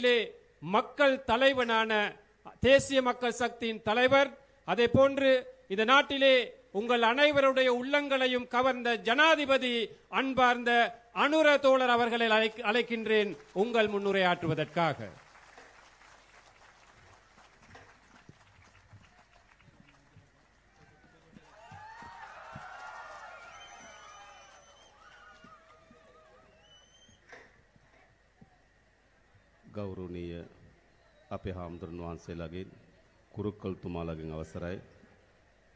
நாட்டிலே மக்கள் தலைவனான தேசிய மக்கள் சக்தியின் தலைவர். அதே போன்று இந்த நாட்டிலே உங்கள் அனைவருடைய உள்ளங்களையும் கவர்ந்த ஜனாதிபதி அன்பார்ந்த அனுர தோழர் அவர்களை அழைக்கின்றேன். உங்கள் முன்னுரையாற்றுவதற்காக. ගෞරවනීය අපේ හාමුදුරන් වහන්සේලාගෙන් කුරුක්කල්තුමාලගෙන් අවසරයි.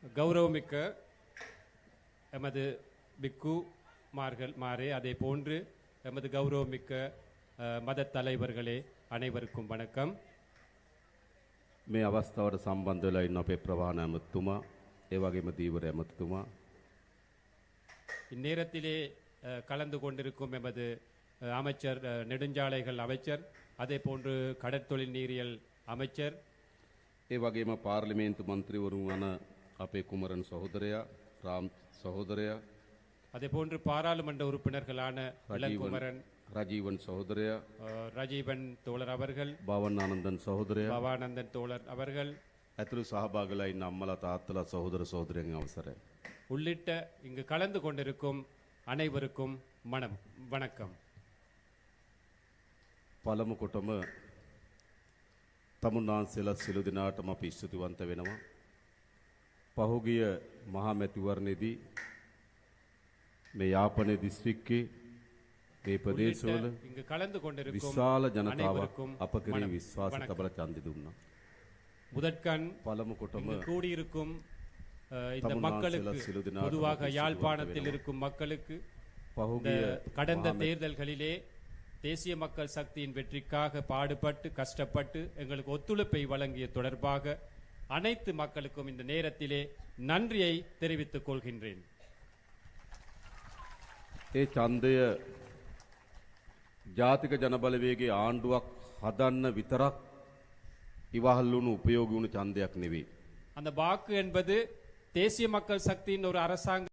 கௌரவமிக்க எமது பிக்கு மார்கள் மாறே அதே போன்று எமது கௌரவமிக்க அஹ், மத தலைவர்களே அனைவருக்கும் வணக்கம் මේ අවස්ථාවට සම්බන්ධ වෙලා ඉන්න අපේ ප්‍රවාණ ඇමතුමා ඒ වගේම දීවර ඇමතුමා இந்நேரத்திலே அஹ், கலந்து கொண்டிருக்கும் எமது அஹ், அமைச்சர் அஹ், நெடுஞ்சாலைகள் அமைச்சர் அதே போன்று கடற்தொழில் நீரியல் அமைச்சர் ඒ වගේම පාර්ලිමේන්තු මන්ත්‍රීවරුන් වන අපේ කුමරන් සහෝදරයා රාම් සහෝදරයා அதே போன்று பாராளுமன்ற உறுப்பினர்களான இளங்குமரன் රජීවන් සහෝදරයා அஹ், ரஜீவன் தோழர் அவர்கள் බවන් ආනන්දන් සහෝදරයා பவானந்தன் தோழர் அவர்கள் ඇතුළු සහභාගලා ඉන්න අම්මලා තාත්තලා සහෝදර සහෝදරයන් අවසරයි. உள்ளிட்ட இங்கு கலந்து கொண்டிருக்கும் அனைவருக்கும் மனம் வணக்கம் පළමු කොටම තමුන් වහන්සේලා සිළු දෙනාටම අපි ස්තුතිවන්ත වෙනවා. පහුගිය මහා මැතිවරණයේදී මේ යාපනය දිස්ත්‍රික්කේ මේ ප්‍රදේශවල இங்கு கலந்து கொண்டிருக்கும் විශාල ජනතාවක් அனைவருக்கும் අප කෙරේ வணக்கம். විශ්වාස வணக்கம். තබල ඡන්දෙ දුන්නා. முதற்கண் පළමු කොටම இங்கு கூடியிருக்கும் அஹ், இந்த தமிழ் மக்களுக்கு மாநில சிறு தின பொதுவாக ஆட்டத்தில் யாழ்ப்பாணத்தில் சிறுவர்கள் இருக்கும் மக்களுக்கு இந்த පහුගිය கடந்த මහා தேர்தல்களிலே தேசிய மக்கள் சக்தியின் வெற்றிக்காக பாடுபட்டு கஷ்டப்பட்டு எங்களுக்கு ஒத்துழைப்பை வழங்கிய தொடர்பாக அனைத்து மக்களுக்கும் இந்த நேரத்திலே நன்றியை தெரிவித்துக் கொள்கின்றேன் ඒ ඡන්දය ජාතික ජනබලවේගේ ආණ්ඩුවක් හදන්න විතරක් ඉවහල් වුණු උපයෝගී වුණු ඡන්දයක් නෙවෙයි. அந்த வாக்கு என்பது தேசிய மக்கள் சக்தியின் ஒரு அரசாங்க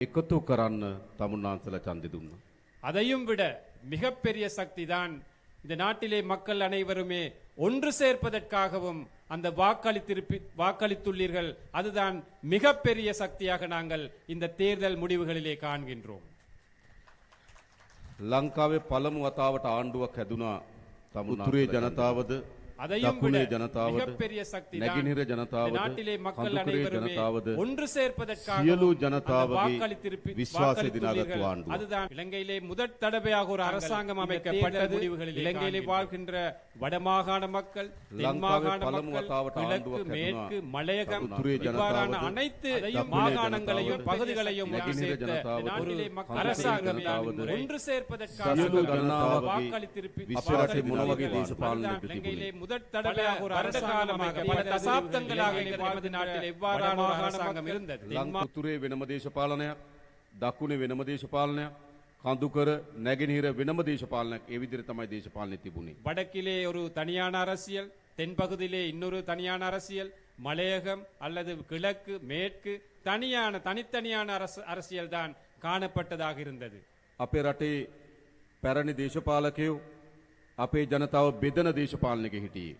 එකතු කරන්න තමුන්නාන්සලා ඡන්දෙ දුන්නා. அதையும் விட மிகப்பெரிய சக்தி தான் இந்த நாட்டிலே மக்கள் அனைவருமே ஒன்று சேர்ப்பதற்காகவும் அந்த வாக்களித்திருப்பி வாக்களித்துள்ளீர்கள் அதுதான் மிகப்பெரிய சக்தியாக நாங்கள் இந்த தேர்தல் முடிவுகளிலே காண்கின்றோம் ලංකාවේ පළමු වතාවට ආණ්ඩුවක් හැදුනා උතුරේ ජනතාවද ஒன்று சேர்ப்பதற்காக அதுதான் இலங்கையிலே முதற் தடவையாக ஒரு அரசாங்கம் அமைக்கப்பட்டது. இலங்கையிலே வாழ்கின்ற வடமாகாண மக்கள் மேற்கு மலையகம் அனைத்து மாகாணங்களையும் பகுதிகளையும் அரசாங்கம் ஒன்று சேர்ப்பதற்காக வாக்களித்திருப்பி இலங்கையிலே முதற் தடவையாக ஒரு அரசாங்கமாக பல தசாப்தங்களாக எங்கள் வாழ்ந்த நாட்டில் எவ்வாறான ஒரு அரசாங்கம் இருந்தது தென் ලං උතුරේ වෙනම දේශපාලනයක් දකුණේ වෙනම දේශපාලනයක් කඳුකර නැගෙනහිර වෙනම දේශපාලනයක් ඒ විදිහට තමයි දේශපාලනය තිබුණේ. வடக்கிலே ஒரு தனியான அரசியல் தென்பகுதியிலே இன்னொரு தனியான அரசியல் மலையகம் அல்லது கிழக்கு மேற்கு தனியான தனித்தனியான அரசு அரசியல் தான் காணப்பட்டதாக இருந்தது අපේ රටේ පැරණි දේශපාලකයෝ අපේ ජනතාව බෙදන දේශපාලනක හිටියේ.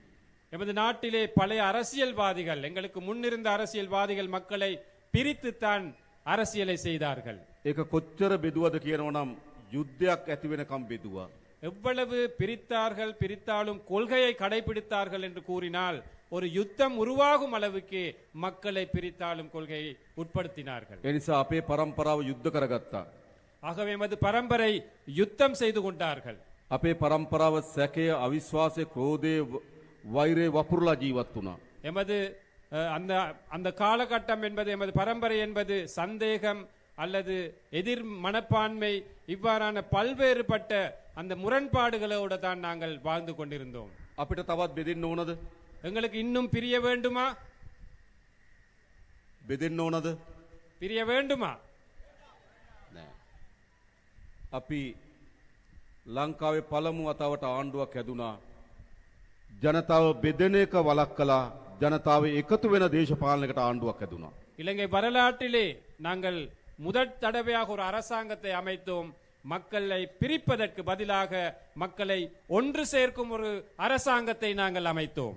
எமது நாட்டிலே பழைய அரசியல்வாதிகள் எங்களுக்கு முன்னிருந்த அரசியல்வாதிகள் மக்களை பிரித்துத்தான் அரசியலை செய்தார்கள் ඒක කොච්චර බෙදුවද කියනවනම් යුද්ධයක් ඇති වෙනකම් බෙදුවා. எவ்வளவு பிரித்தார்கள் பிரித்தாலும் கொள்கையை கடைபிடித்தார்கள் என்று கூறினால் ஒரு யுத்தம் உருவாகும் அளவுக்கு மக்களை பிரித்தாலும் கொள்கையை உட்படுத்தினார்கள் එනිසා අපේ පරම්පරාව යුද්ධ කරගත්තා. ஆகவே எமது பரம்பரை யுத்தம் செய்து கொண்டார்கள் අපේ පරම්පරාව සැකය අවිශ්වාසය ක්‍රෝධය ව- වෛරය වපුරලා ජීවත් වුණා. எமது அஹ், அந்த அந்த காலகட்டம் என்பது எமது பரம்பரை என்பது சந்தேகம் அல்லது எதிர் மனப்பான்மை இவ்வாறான பல்வேறுபட்ட அந்த முரண்பாடுகளோடு தான் நாங்கள் வாழ்ந்து கொண்டிருந்தோம் අපිට තවත් බෙදෙන්න ඕනද. எங்களுக்கு இன்னும் பிரிய வேண்டுமா බෙදෙන්න ඕනද பிரிய வேண்டுமா නෑ. අපි ලංකාවේ පළමු වතාවට ආණ්ඩුවක් හැදුනා. ජනතාව බෙදෙන එක වලක් කලා ජනතාව එකතු වෙන දේශපාලනකට ආණ්ඩුවක් හැදුනා. இலங்கை வரலாற்றிலே நாங்கள் முதற் தடவையாக ஒரு அரசாங்கத்தை அமைத்தோம் மக்களை பிரிப்பதற்கு பதிலாக மக்களை ஒன்று சேர்க்கும் ஒரு அரசாங்கத்தை நாங்கள் அமைத்தோம்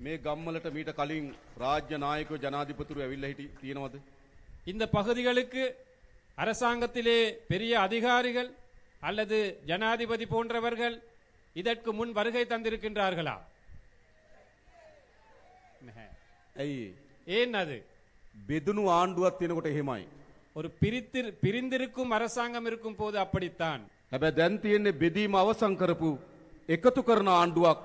මේ ගම්මලට මීට කලින් රාජ්‍ය නායකව ජනාධිපතුරු ඇවිල්ල හිටි තියෙනවද. இந்த பகுதிகளுக்கு அரசாங்கத்திலே பெரிய அதிகாரிகள் அல்லது ஜனாதிபதி போன்றவர்கள் இதற்கு முன் வருகை தந்திருக்கின்றார்களா නැහැ. ඇයි ஏன் அது බෙදනු ආණ්ඩුවත් තියෙනකොට එහෙමයි. ஒரு பிரித்து பிரிந்திருக்கும் அரசாங்கம் இருக்கும் போது அப்படித்தான் හැබැ දැන් තියෙන්නේ බෙදීම අවසං කරපු එකතු කරන ආණ්ඩුවක්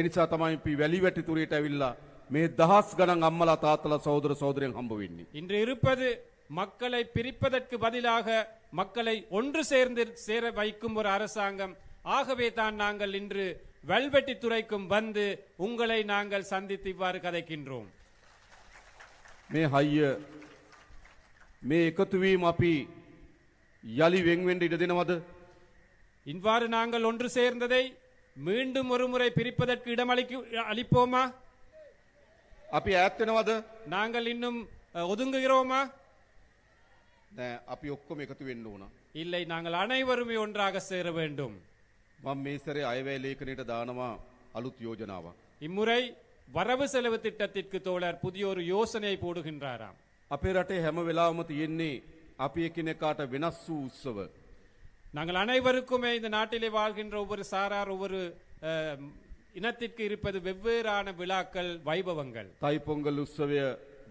එනිසා තමයි පි වැලි වැටිතුරයට ඇවිල්ලා මේ දහස් ගණන් අම්මලා තාත්තලා සෞදර සෞදරයෙන් හම්බ වෙන්නේ. இன்று இருப்பது மக்களை பிரிப்பதற்கு பதிலாக மக்களை ஒன்று சேர்ந்து சேர வைக்கும் ஒரு அரசாங்கம் ஆகவே தான் நாங்கள் இன்று வெல்வெட்டி துறைக்கும் வந்து உங்களை நாங்கள் சந்தித்து இவ்வாறு கதைக்கின்றோம் මේ හයිය මේ එකතුවීම අපි යළි වෙන්වෙන්ඩ ඉඩ දෙනවද. இவ்வாறு நாங்கள் ஒன்று சேர்ந்ததை மீண்டும் ஒரு முறை பிரிப்பதற்கு இடமளிக்கு அளிப்போமா අපි ඇත්තෙනවද நாங்கள் இன்னும் அஹ், ஒதுங்குகிறோமா නෑ අපි ඔක්කොම එකතු වෙන්න ඕන. இல்லை நாங்கள் அனைவருமே ஒன்றாக சேர வேண்டும் මං මේ සරේ අයවැය ලේඛනයට දානවා අලුත් යෝජනාවක්. இம்முறை வரவு செலவு திட்டத்திற்கு தோழர் புதிய ஒரு யோசனையை போடுகின்றாராம் අපේ ரட்டේ හැම වෙලාවම තියෙන්නේ අපි එකිනෙකාට වෙනස් වූ උත්සව. நாங்கள் அனைவருக்குமே இந்த நாட்டிலே வாழ்கின்ற ஒவ்வொரு சாரார் ஒவ்வொரு அஹ், இனத்திற்கு இருப்பது வெவ்வேறான விழாக்கள் வைபவங்கள் තයි පොංගල් උත්සවය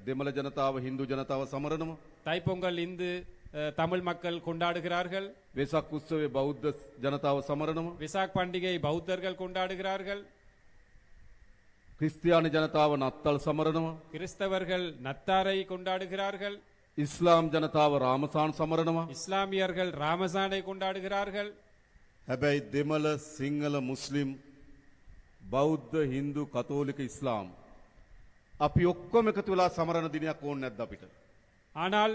දෙමළ ජනතාව හින්දු ජනතාව සමරනම. தைப்பொங்கல் இந்து அஹ், தமிழ் மக்கள் கொண்டாடுகிறார்கள் වෙසක් උත්සවේ බෞද්ධ ජනතාව සමරනම. விசாக் பண்டிகை பௌத்தர்கள் கொண்டாடுகிறார்கள் ක්‍රිස්තියානි ජනතාව නත්තල් සමරනම. கிறிஸ்தவர்கள் நத்தாரை கொண்டாடுகிறார்கள் ඉස්ලාම් ජනතාව රාමසාන් සමරනවා. இஸ்லாமியர்கள் ராமசானை கொண்டாடுகிறார்கள் හැබැයි දෙමළ සිංහල මුස්ලිම් බෞද්ධ හින්දු කතෝලික ඉස්ලාම්. අපි ඔක්කොම එකතු වෙලා සමරණ දිනයක් ඕන්න නැද්ද අපිට. ஆனால்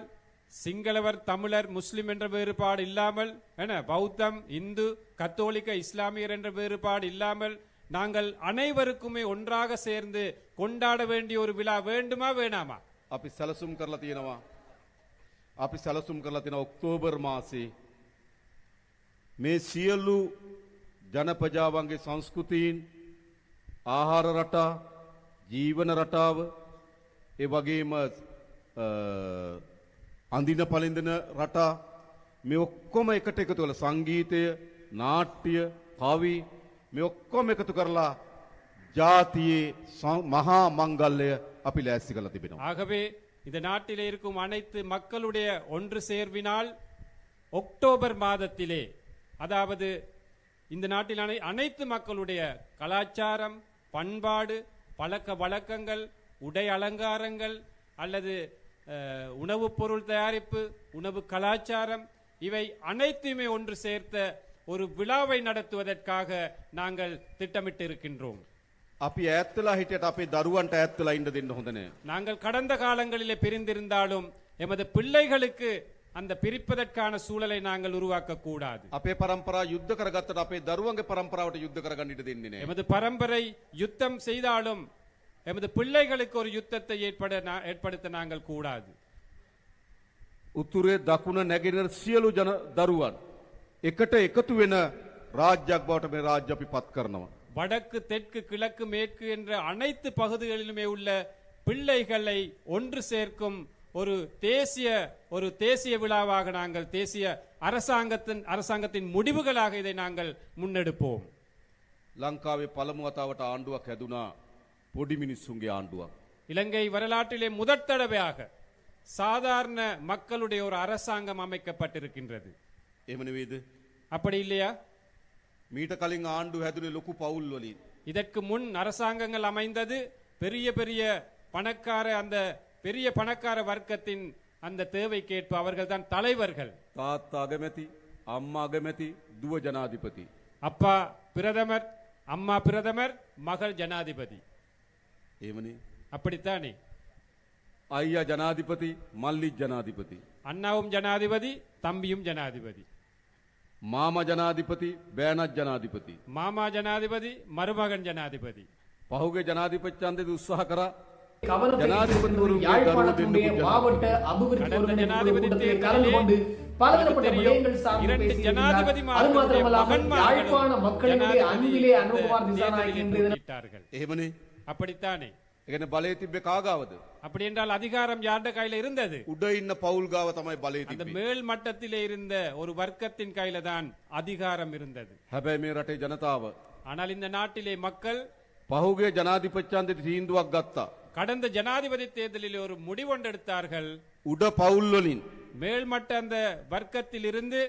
சிங்களவர் தமிழர் முஸ்லிம் என்ற வேறுபாடு இல்லாமல் என பௌத்தம் இந்து கத்தோலிக்க இஸ்லாமியர் என்ற வேறுபாடு இல்லாமல் நாங்கள் அனைவருக்குமே ஒன்றாக சேர்ந்து கொண்டாட வேண்டிய ஒரு விழா வேண்டுமா வேணாமா අපි සැලසුම් කරලා තියෙනවා. අපි සැලසුම් කරලා තියෙන ඔක්තෝබර් මාසේ මේ සියල්ලු ජනපජාවන්ගේ සංස්කෘතීන් ආහාර රටා ජීවන රටාව ඒ වගේම අ, අඳින පලින්දන රටා මේ ඔක්කොම එකට එකතු කළ සංගීතය නාට්‍ය කවි මේ ඔක්කොම එකතු කරලා ජාතියේ ස- මහා මංගල්ලය අපි ලෑස්ති කළ තිබෙනවා. ஆகவே இந்த நாட்டிலே இருக்கும் அனைத்து மக்களுடைய ஒன்று சேர்வினால் அக்டோபர் மாதத்திலே அதாவது இந்த நாட்டில் அனை- அனைத்து மக்களுடைய கலாச்சாரம் பண்பாடு பழக்க வழக்கங்கள் உடை அலங்காரங்கள் அல்லது அஹ், உணவுப் பொருள் தயாரிப்பு உணவு கலாச்சாரம் இவை அனைத்துமே ஒன்று சேர்த்த ஒரு விழாவை நடத்துவதற்காக நாங்கள் திட்டமிட்டு இருக்கின்றோம் අපි ඇත්තලා හිටියට අපේ දරුවන්ට ඇත්තලා ඉන්න දෙන්න හොඳ නෑ. நாங்கள் கடந்த காலங்களிலே பிரிந்திருந்தாலும் எமது பிள்ளைகளுக்கு அந்த பிரிப்பதற்கான சூழலை நாங்கள் உருவாக்க கூடாது අපේ පරම්පරා යුද්ධ කරගත්තට අපේ දරුවන්ගේ පරම්පරාවට යුද්ධ කරගන්න ඉඩ දෙන්නේ නෑ. எமது பரம்பரை யுத்தம் செய்தாலும் எமது பிள்ளைகளுக்கு ஒரு யுத்தத்தை ஏற்பட நா- ஏற்படுத்த நாங்கள் கூடாது උතුරේ දකුණ නැගෙනර සියලු ජන දරුවන්. එකට එකතු වෙන රාජ්‍යයක් බවට මේ රාජ්‍ය අපි පත් කරනවා. வடக்கு தெற்கு கிழக்கு மேற்கு என்ற அனைத்து பகுதிகளிலுமே உள்ள பிள்ளைகளை ஒன்று சேர்க்கும் ஒரு தேசிய ஒரு தேசிய விழாவாக நாங்கள் தேசிய அரசாங்கத்தின் அரசாங்கத்தின் முடிவுகளாக இதை நாங்கள் முன்னெடுப்போம் ලංකාවේ පළමු වතාවට ආණ්ඩුවක් හැදුනා පොඩි මිනිස්සුන්ගේ ආණ්ඩුවක්. இலங்கை வரலாற்றிலே முதற் தடவையாக சாதாரண மக்களுடைய ஒரு அரசாங்கம் அமைக்கப்பட்டிருக்கின்றது එහෙම නෙවෙයිද? அப்படி இல்லையா මීට කලින් ආණ්ඩු හැදුනේ ලොකු පවුල් වලින්. இதற்கு முன் அரசாங்கங்கள் அமைந்தது பெரிய பெரிய பணக்கார அந்த பெரிய பணக்கார வர்க்கத்தின் அந்த தேவைக்கேற்ப அவர்கள் தான் தலைவர்கள் තාත්තා අගමැති අම්මා අගමැති දුව ජනාධිපති. அப்பா பிரதமர் அம்மா பிரதமர் மகள் ஜனாதிபதி ఏమని? அப்படித்தானே? ஐயா ஜனாதிபதி மல்லி ஜனாதிபதி அண்ணாவும் ஜனாதிபதி தம்பியும் ஜனாதிபதி மாம ஜனாதிபதி பேன ஜனாதிபதி மாமா ஜனாதிபதி மருமகன் ஜனாதிபதி பகுக ஜனாதிபதி அந்த இது உற்சாகரா ஜனாதிபதி ஒரு மாவட்ட அபிவிருத்தி கலந்து கொண்டு பலதரப்பட்ட விடயங்கள் சார்ந்து ஜனாதிபதி அது மாத்திரமல்லாமல் யாழ்ப்பாண மக்களினுடைய அன்பிலே அன்புகுமார் திசாநாயகி என்று இன்றைய தினம் போட்டியிட்டார்கள். එහෙමනේ அப்படித்தானே එකන බලය තිබ්බ කාගාවද. அப்படி என்றால் அதிகாரம் யார்ட கையில இருந்தது උඩ ඉන්න පවුල් ගාව තමයි බලය அந்த තිබේ. மேல் மட்டத்திலே இருந்த ஒரு வர்க்கத்தின் கையில தான் அதிகாரம் இருந்தது හැබැයි මේ රටේ ජනතාව. ஆனால் இந்த நாட்டிலே மக்கள் පහුගේ ජනාධිපච්චන්දෙ තීන්දුවක් ගත්තා. கடந்த ஜனாதிபதி தேர்தலில் ஒரு முடிவொண்டெடுத்தார்கள் උඩ පවුල්වලින් மேல்மட்ட அந்த வர்க்கத்தில் இருந்து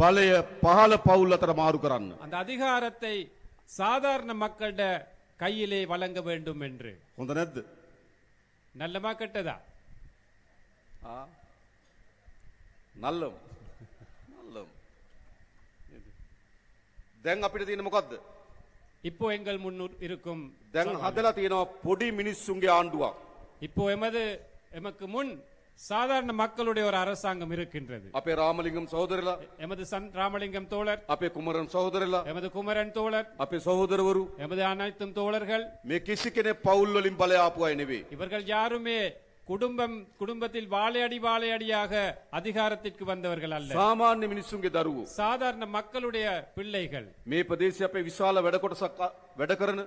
බලය පහල පවුල් අතර මාරු කරන්න. அந்த அதிகாரத்தை சாதாரண மக்களிட கையிலே வழங்க வேண்டும் என்று හොඳ නැද්ද. நல்லமா கெட்டதா නල්ලම් නල්ලම්. දැන් අපිට තියෙන මොකක්ද. இப்போ எங்கள் முன்னூர் இருக்கும் දැන් හදලා තියෙනවා පොඩි මිනිස්සුන්ගේ ආණ්ඩුවක්. இப்போ எமது எமக்கு முன் சாதாரண மக்களுடைய ஒரு அரசாங்கம் இருக்கின்றது අපේ රාමලිංගම් සහෝදරලා எமது சன் ராமலிங்கம் தோழர் අපේ කුමරන් සහෝදරලා எமது குமரன் தோழர் අපේ සහෝදරවරු எமது அனைத்தும் தோழர்கள் මේ කිසි කෙනෙ පවුල්වලින් බලය ආපු අය නෙවේ. இவர்கள் யாருமே குடும்பம் குடும்பத்தில் வாழையடி வாழையடியாக அதிகாரத்திற்கு வந்தவர்கள் அல்ல සාමාන්‍ය මිනිස්සුන්ගේ දරුවෝ. சாதாரண மக்களுடைய பிள்ளைகள் මේ ප්‍රදේශ අපේ විශාල වැඩකොටසක් වැඩ කරන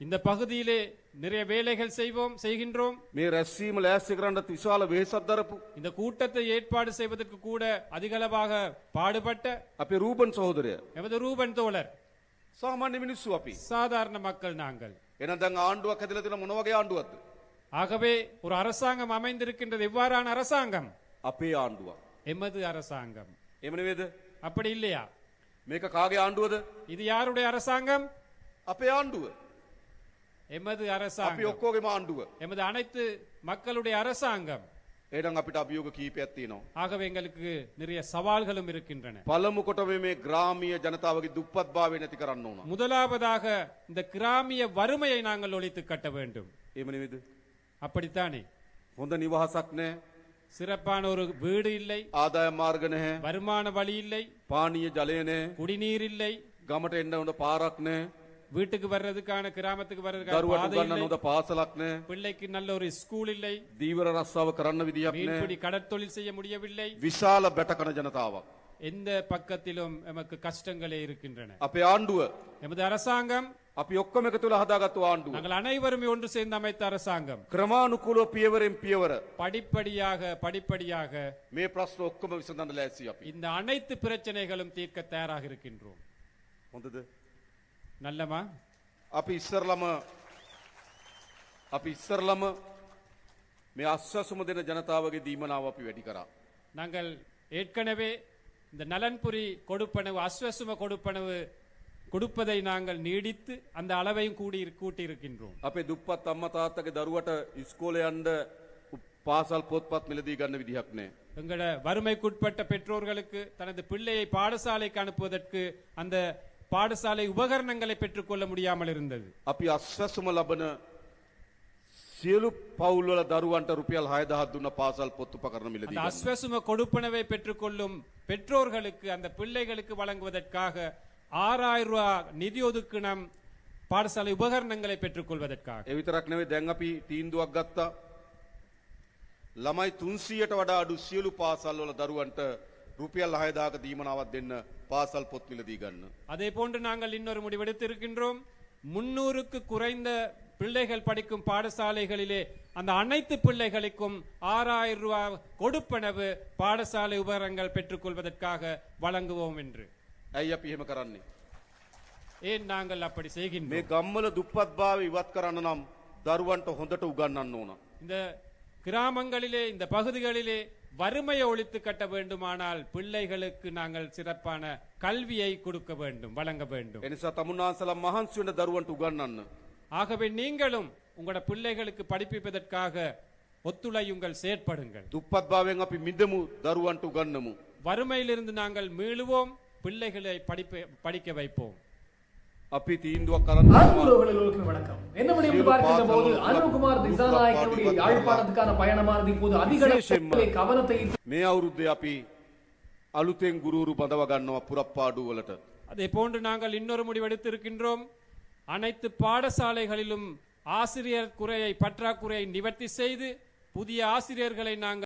இந்த பகுதியிலே நிறைய வேலைகள் செய்வோம் செய்கின்றோம் මේ රැස්වීම ලෑස්සි කරන්නත් විශාල වෙහෙසක් දරපු. இந்த கூட்டத்தை ஏற்பாடு செய்வதற்கு கூட அதிகளவாக பாடுபட்ட අපේ රූපන් සහෝදරය. எமது ரூபன் தோழர் සාමාන්‍ය මිනිස්සු අපි. சாதாரண மக்கள் நாங்கள் එන දැන් ආණ්ඩුවක් හැදලා තියෙන මොන වගේ ආණ්ඩුවක්ද? ஆகவே ஒரு அரசாங்கம் அமைந்திருக்கின்றது எவ்வாறான அரசாங்கம் අපේ ආණ්ඩුවක්. எமது அரசாங்கம் එහෙම නෙවෙයිද? அப்படி இல்லையா මේක කාගේ ආණ්ඩුවද? இது யாருடைய அரசாங்கம் අපේ ආණ්ඩුව. எமது අපි அரசாங்கம் ඔක්කොගේම ආණ්ඩුව. எமது அனைத்து மக்களுடைய அரசாங்கம் එහෙනම් අපිට අභියෝග කීපයක් තියෙනවා. ஆகவே எங்களுக்கு நிறைய சவால்களும் இருக்கின்றன පළමු කොටම මේ ග්‍රාමීය ජනතාවගේ දුප්පත්භාවය නැති කරන්න ඕන. முதலாவதாக இந்த கிராமிய வறுமையை நாங்கள் ஒழித்து கட்ட வேண்டும் එහෙම නෙවෙයිද? அப்படித்தானே හොඳ නිවහසක් නැහැ. சிறப்பான ஒரு வீடு இல்லை ආදාය මාර්ග නැහැ. வருமான வழி இல்லை පානීය ජලය නැහැ. குடிநீர் இல்லை ගමට එන්න හොඳ පාරක් නැහැ. வீட்டுக்கு வர்றதுக்கான கிராமத்துக்கு வர்றதுக்கான දරුවට பாதை උගන්නන්න இல்லை හොඳ පාසලක් නැහැ. பிள்ளைக்கு நல்ல ஒரு ஸ்கூல் இல்லை දීවර රස්සාව කරන්න විදියක් மீன்பிடி නැහැ. கடற்தொழில் செய்ய முடியவில்லை විශාල බැටකන ජනතාවක්. எந்த பக்கத்திலும் எமக்கு கஷ்டங்களே இருக்கின்றன අපේ ආණ්ඩුව எமது அரசாங்கம் අපි ඔක්කොම එකතු වෙලා හදාගත්තු ආණ්ඩුව. நாங்கள் அனைவருமே ஒன்று சேர்ந்து அமைத்த அரசாங்கம் ක්‍රමානුකූලව පියවරෙන් පියවර படிப்படியாக படிப்படியாக මේ ප්‍රශ්න ඔක්කොම විසඳන්න ලෑස්ති අපි. இந்த அனைத்து பிரச்சனைகளும் தீர்க்க தயாராக இருக்கின்றோம் හොඳද? நல்லமா අපි ඉස්සරලම අපි ඉස්සරලම මේ අස්වසුම දෙන ජනතාවගේ දීමනාව අපි වැඩි කරා. நாங்கள் ஏற்கனவே இந்த நலன்புரி கொடுப்பனவு அஸ்வசும கொடுப்பனவு கொடுப்பதை நாங்கள் நீடித்து அந்த அளவையும் கூடி கூட்டி இருக்கின்றோம் අපේ දුප්පත් අම්ම තාත්තගේ දරුවට ඉස්කෝලේ යන්න පාසල් පොත්පත් මිලදී ගන්න විදිහක් නෑ. எங்கள வறுமைக்குட்பட்ட பெற்றோர்களுக்கு தனது பிள்ளையை பாடசாலைக்கு அனுப்புவதற்கு அந்த பாடசாலை உபகரணங்களை பெற்றுக்கொள்ள முடியாமல் இருந்தது අපි අස්වැසුම ලබන සියලු පවුල්වල දරුවන්ට රුපියල් 6000 දුන්න පාසල් පොත් උපකරණ මිලදී அந்த ගන්න. அஸ்வசும கொடுப்பனவை பெற்றுக்கொள்ளும் பெற்றோர்களுக்கு அந்த பிள்ளைகளுக்கு வழங்குவதற்காக ஆறாயிரம் ரூபாய் நிதி ஒதுக்கினம் பாடசாலை உபகரணங்களை பெற்றுக்கொள்வதற்காக ඒ විතරක් නෙවෙයි දැන් අපි තීන්දුවක් ගත්තා. ළමයි 300ට වඩා අඩු සියලු පාසල්වල දරුවන්ට රුපියල් 6000ක දීමනාවක් දෙන්න පාසල් පොත් මිලදී ගන්න. அதே போன்று நாங்கள் இன்னொரு முடிவெடுத்து இருக்கின்றோம் முன்னூறுக்கு குறைந்த பிள்ளைகள் படிக்கும் பாடசாலைகளிலே அந்த அனைத்து பிள்ளைகளுக்கும் ஆறாயிரம் ரூபாய் கொடுப்பனவு பாடசாலை உபகரணங்கள் பெற்றுக்கொள்வதற்காக வழங்குவோம் என்று ඇයි අපි එහෙම කරන්නේ? ஏன் நாங்கள் அப்படி මේ செய்கின்றோம் ගම්වල දුප්පත්භාවය ඉවත් කරන්න නම් දරුවන්ට හොඳට උගන්වන්න ඕන. இந்த கிராமங்களிலே இந்த பகுதிகளிலே வறுமையை ஒழித்து கட்ட வேண்டுமானால் பிள்ளைகளுக்கு நாங்கள் சிறப்பான கல்வியை கொடுக்க வேண்டும் வழங்க வேண்டும் එනිසා තමුන්නාන්සලා මහන්සි වෙන දරුවන්ට උගන්වන්න. ஆகவே நீங்களும் உங்களோட பிள்ளைகளுக்கு படிப்பிப்பதற்காக ஒத்துழையுங்கள் செயற்படுங்கள் දුප්පත්භාවයෙන් අපි මිදමු දරුවන්ට උගන්නමු. வறுமையிலிருந்து நாங்கள் மீளுவோம் பிள்ளைகளை படிப்ப படிக்க வைப்போம் අපි තීන්දුවක් කරන්න அன்புறவுகள் எல்லோருக்கும் வணக்கம் என்ன முடியும் என்று பார்க்கின்ற போது அனுகுமார் திசாநாயக்கனுடைய யாழ்ப்பாணத்துக்கான பயணமானது இப்போது அதிக அளவிலே கவனத்தை ஈர்த்து මේ අවුරුද්දේ අපි අලුතෙන් ගුරුරු බඳව ගන්නවා පුරප්පාඩු වලට. அதே போன்று நாங்கள் இன்னொரு முடிவெடுத்திருக்கின்றோம் அனைத்து பாடசாலைகளிலும் ஆசிரியர் குறையை பற்றாக்குறையை நிவர்த்தி செய்து புதிய ஆசிரியர்களை நாங்கள்